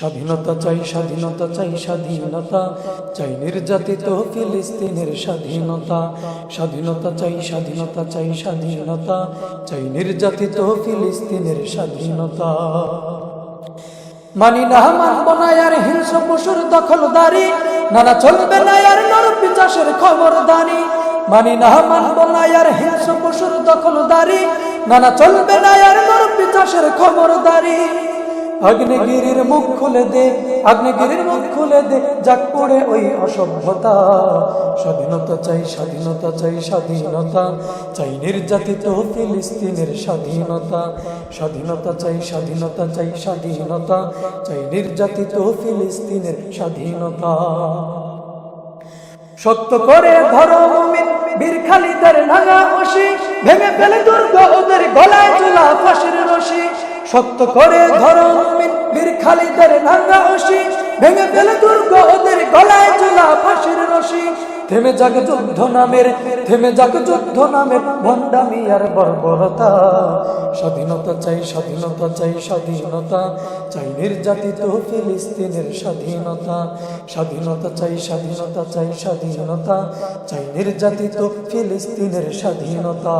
স্বাধীনতা চাই স্বাধীনতা চাই স্বাধীনতা চাই নির্যাতিত ফিলিস্তিনের স্বাধীনতা। স্বাধীনতা চাই স্বাধীনতা চাই স্বাধীনতা চাই নির্যাতিত ফিলিস্তিনের স্বাধীনতা। মানি না, মানব না, আর হিংস্র পশুর দখলদারি। নানা চলবে না, আর নরপি চাষের খবরদারি। মানি না, মানব না, আর হিংস্র পশুর দখলদারি। নানা চলবে না, আর নরপি চাষের খবরদারি। মুখ খুলে দে মুখ খুলে দে, যাক পড়ে ওই অসভ্যতা। স্বাধীনতা চাই স্বাধীনতা চাই স্বাধীনতা। চাই নির্যাতিত, ফিলিস্তিনের স্বাধীনতা। স্বাধীনতা চাই স্বাধীনতা চাই স্বাধীনতা। চাই নির্যাতিত, ফিলিস্তিনের স্বাধীনতা। সত্য করে ধরো বীর খালিদের ভেঙে ফেলে দুর্গ ওদের গলায় চলা ফাঁসির সত্য করে ধরো খালিদের নাগা অসি ভেঙে ফেলে দুর্গ ওদের গলায় চলা ফাঁসির রশি। থেমে যাক যুদ্ধ নামের, থেমে যাক যুদ্ধ নামের ভণ্ডামি আর বর্বরতা। স্বাধীনতা চাই স্বাধীনতা চাই স্বাধীনতা। চাই নির্যাতিত ফিলিস্তিনের স্বাধীনতা। স্বাধীনতা চাই স্বাধীনতা চাই স্বাধীনতা। চাই নির্যাতিত ফিলিস্তিনের স্বাধীনতা।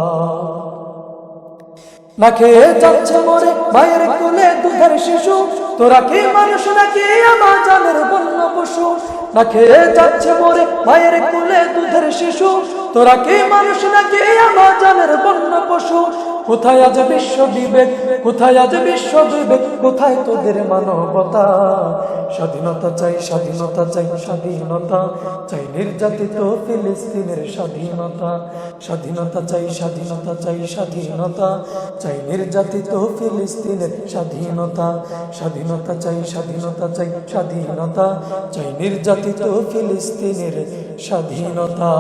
না খেয়ে যাচ্ছে মরে, মায়ের কোলে দুধের শিশু। তোরা কি মানুষ নাকি আমার জানের বন্য পশু? না খেয়ে যাচ্ছে মরে, মায়ের কোলে দুধের শিশু। তোরা কি মানুষ নাকি আমার জানের বন্য পশু? কোথায় আজ বিশ্ব বিবেক? কোথায় আজ বিশ্ব বিবেক? কোথায় তোদের মানবতা? স্বাধীনতা চাই স্বাধীনতা চাই স্বাধীনতা চাই নির্যাতিত ফিলিস্তিনের স্বাধীনতা। স্বাধীনতা চাই স্বাধীনতা চাই স্বাধীনতা চাই নির্যাতিত ফিলিস্তিনের স্বাধীনতা। স্বাধীনতা চাই স্বাধীনতা চাই স্বাধীনতা চাই নির্যাতিত ফিলিস্তিনের স্বাধীনতা।